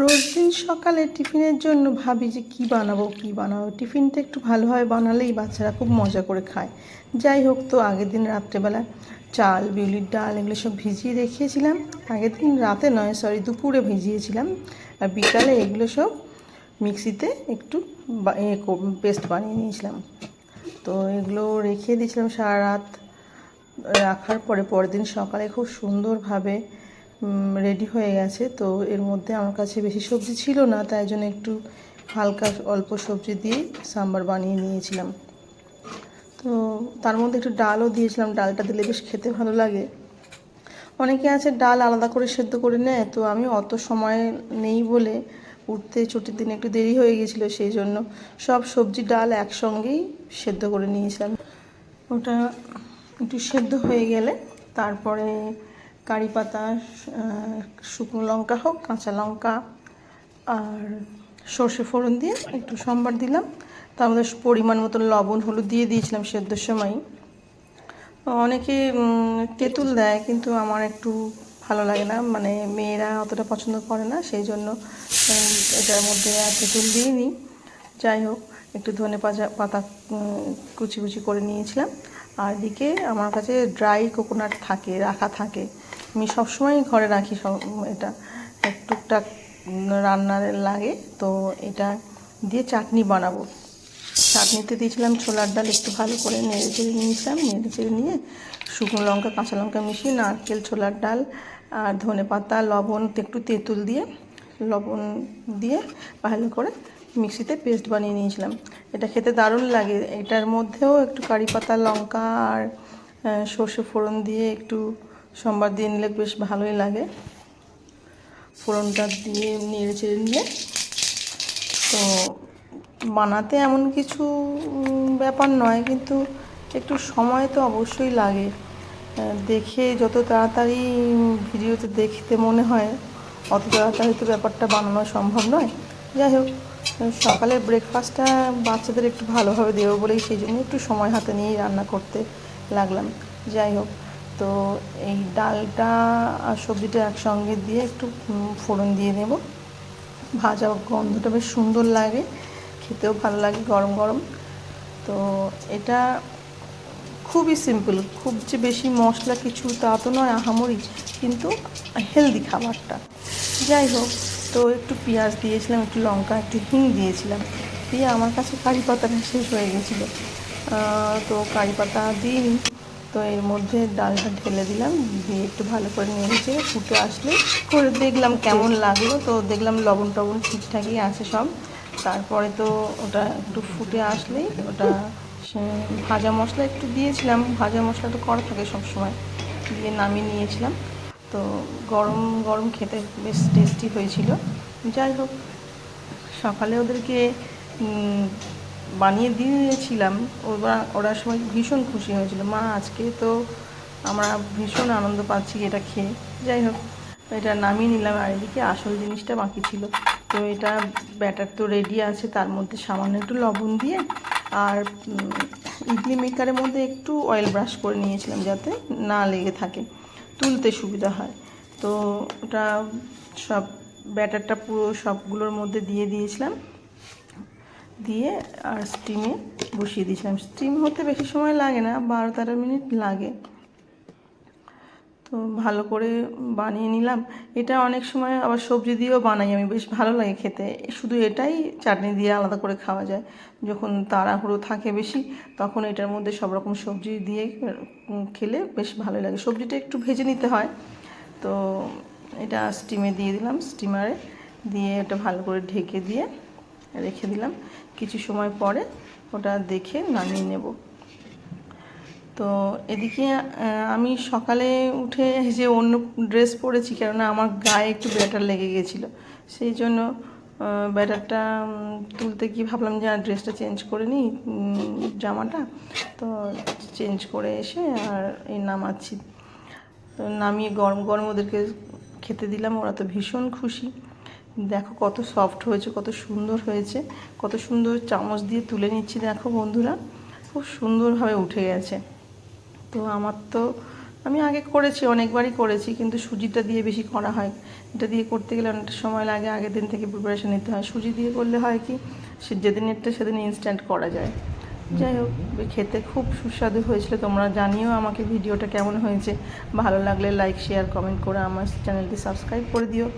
রোজ দিন সকালে টিফিনের জন্য ভাবি যে কি বানাবো কি বানাবো। টিফিনটা একটু ভালোভাবে বানালেই বাচ্চারা খুব মজা করে খায়। যাই হোক তো, আগের দিন রাত্রেবেলা চাল, বিউলির ডাল এগুলো সব ভিজিয়ে রেখেছিলাম। আগের দিন রাতে নয় সরি দুপুরে ভিজিয়েছিলাম। আর বিকালে এগুলো সব মিক্সিতে একটু পেস্ট বানিয়ে নিয়েছিলাম। তো এগুলো রেখে দিয়েছিলাম সারা রাত। রাখার পরে পরের দিন সকালে খুব সুন্দরভাবে রেডি হয়ে গেছে। তো এর মধ্যে আমার কাছে বেশি সবজি ছিল না, তাই জন্য একটু হালকা অল্প সবজি দিয়ে সাম্বার বানিয়ে নিয়েছিলাম। তো তার মধ্যে একটু ডালও দিয়েছিলাম, ডালটা দিলে বেশ খেতে ভালো লাগে। অনেকে আছে ডাল আলাদা করে সেদ্ধ করে নেয়, তো আমি অত সময় নেই বলে উঠতে ছুটির দিনে একটু দেরি হয়ে গেছিল, সেই জন্য সব সবজি, ডাল একসঙ্গেই সেদ্ধ করে নিয়েছিলাম। ওটা একটু সেদ্ধ হয়ে গেলে তারপরে কারি পাতা শুকনো লঙ্কা হোক, কাঁচা লঙ্কা আর সর্ষে ফোড়ন দিয়ে একটু সম্বার দিলাম। তার মধ্যে পরিমাণ মতো লবণ, হলুদ দিয়ে দিয়েছিলাম সেদ্ধর সময়। অনেকে তেঁতুল দেয়, কিন্তু আমার একটু ভালো লাগে না। মানে মেয়েরা অতটা পছন্দ করে না, সেই জন্য এটার মধ্যে আর তেঁতুল দিইনি। যাই হোক, একটু ধনে পাতা পাতা কুচি কুচি করে নিয়েছিলাম। আর এদিকে আমার কাছে ড্রাই কোকোনাট থাকে, রাখা থাকে। আমি সবসময় ঘরে রাখি সব, এটা টুকটাক রান্নার লাগে, তো এটা দিয়ে চাটনি বানাবো। চাটনিতে দিয়েছিলাম ছোলার ডাল, একটু ভালো করে নেড়ে চেড়ে নিয়েছিলাম, নেড়ে চেড়ে নিয়ে শুকনো লঙ্কা, কাঁচা লঙ্কা মিশিয়ে নারকেল, ছোলার ডাল আর ধনে পাতা, লবণ, একটু তেঁতুল দিয়ে, লবণ দিয়ে ভালো করে মিক্সিতে পেস্ট বানিয়ে নিয়েছিলাম। এটা খেতে দারুণ লাগে। এটার মধ্যেও একটু কারি পাতা, লঙ্কা আর সর্ষে ফোড়ন দিয়ে একটু সোমবার দিয়ে নিলে বেশ ভালোই লাগে। ফোড়নটা দিয়ে নেড়ে চেড়ে নিলে। তো বানাতে এমন কিছু ব্যাপার নয়, কিন্তু একটু সময় তো অবশ্যই লাগে। দেখে যত তাড়াতাড়ি ভিডিওতে দেখতে মনে হয়, অত তাড়াতাড়ি তো ব্যাপারটা বানানো সম্ভব নয়। যাই হোক, সকালের ব্রেকফাস্টটা বাচ্চাদের একটু ভালোভাবে দেবো বলেই সেই জন্য একটু সময় হাতে নিয়েই রান্না করতে লাগলাম। যাই হোক তো এই ডালটা আর সবজিটা একসঙ্গে দিয়ে একটু ফোড়ন দিয়ে নেব। ভাজা গন্ধটা বেশ সুন্দর লাগে, খেতেও ভালো লাগে গরম গরম। তো এটা খুবই সিম্পল খুব যে বেশি মশলা কিছু তা তো নয়, আহামরি, কিন্তু হেলদি খাবারটা। যাই হোক, তো একটু পেঁয়াজ দিয়েছিলাম, একটু লঙ্কা, একটু হিং দিয়েছিলাম। দিয়ে আমার কাছে কারি পাতাটা শেষ হয়ে গেছিল। তো কারি পাতা দিইনি। তো এর মধ্যে ডালটা ঢেলে দিলাম, দিয়ে একটু ভালো করে নেড়েছে ফুটে আসলে করে দেখলাম কেমন লাগল। তো দেখলাম লবণ টবণ ঠিকঠাকই আছে সব। তারপরে তো ওটা একটু ফুটে আসলেই ওটা ভাজা মশলা একটু দিয়েছিলাম। ভাজা মশলা তো করা থাকে সবসময়, দিয়ে নামিয়ে নিয়েছিলাম। তো গরম গরম খেতে বেশ টেস্টি হয়েছিল। যাই হোক, সকালে ওদেরকে বানিয়ে দিয়েছিলাম। ওরা ওরা সময় ভীষণ খুশি হয়েছিল। মা, আজকে তো আমরা ভীষণ আনন্দ পাচ্ছি এটা খেয়ে। যাই হোক, এটা নামিয়ে নিলাম। আর এদিকে আসল জিনিসটা বাকি ছিল। তো এটা ব্যাটার তো রেডি আছে। তার মধ্যে সামান্য একটু লবণ দিয়ে আর ইডলি মেকারের মধ্যে একটু অয়েল ব্রাশ করে নিয়েছিলাম যাতে না লেগে থাকে। তুলতে সুবিধা হয়। তো ওটা সব ব্যাটারটা পুরো সবগুলোর মধ্যে দিয়ে দিয়েছিলাম। দিয়ে আর স্টিমে বসিয়ে দিয়েছিলাম। স্টিম হতে বেশি সময় লাগে না বারো তেরো মিনিট লাগে। তো ভালো করে বানিয়ে নিলাম। এটা অনেক সময় আবার সবজি দিয়েও বানাই আমি, বেশ ভালো লাগে খেতে। শুধু এটাই চাটনি দিয়ে আলাদা করে খাওয়া যায়। যখন তাড়াহুড়ো থাকে বেশি, তখন এটার মধ্যে সব রকম সবজি দিয়ে খেলে বেশ ভালো লাগে। সবজিটা একটু ভেজে নিতে হয়। তো এটা স্টিমে দিয়ে দিলাম। স্টিমারে দিয়ে এটা ভালো করে ঢেকে দিয়ে রেখে দিলাম। কিছু সময় পরে ওটা দেখে নামিয়ে নেব। তো এদিকে আমি সকালে উঠে যে অন্য ড্রেস পরেছি, কেননা আমার গায়ে একটু ব্যাটার লেগে গেছিল। সেই জন্য ব্যাটারটা তুলতে গিয়ে ভাবলাম যে, আর ড্রেসটা চেঞ্জ করে নিই জামাটা। তো চেঞ্জ করে এসে আর এই নামাচ্ছি। তো নামিয়ে গরম গরম ওদেরকে খেতে দিলাম, ওরা তো ভীষণ খুশি। দেখো কত সফট হয়েছে, কত সুন্দর হয়েছে, কত সুন্দর চামচ দিয়ে তুলে নিচ্ছি দেখো বন্ধুরা, খুব সুন্দরভাবে উঠে গেছে। তো আমার তো, আমি আগে করেছি, অনেকবারই করেছি, কিন্তু সুজিটা দিয়ে বেশি করা হয়। এটা দিয়ে করতে গেলে অনেকটা সময় লাগে, আগের দিন থেকে প্রিপারেশন নিতে হয়। সুজি দিয়ে করলে হয় কি, সে যেদিন যেদিনেরটা সেদিন ইনস্ট্যান্ট করা যায়। যাই হোক খেতে খুব সুস্বাদু হয়েছিল। তোমরা জানিও আমাকে ভিডিওটা কেমন হয়েছে। ভালো লাগলে লাইক শেয়ার কমেন্ট করে আমার চ্যানেলটি সাবস্ক্রাইব করে দিও।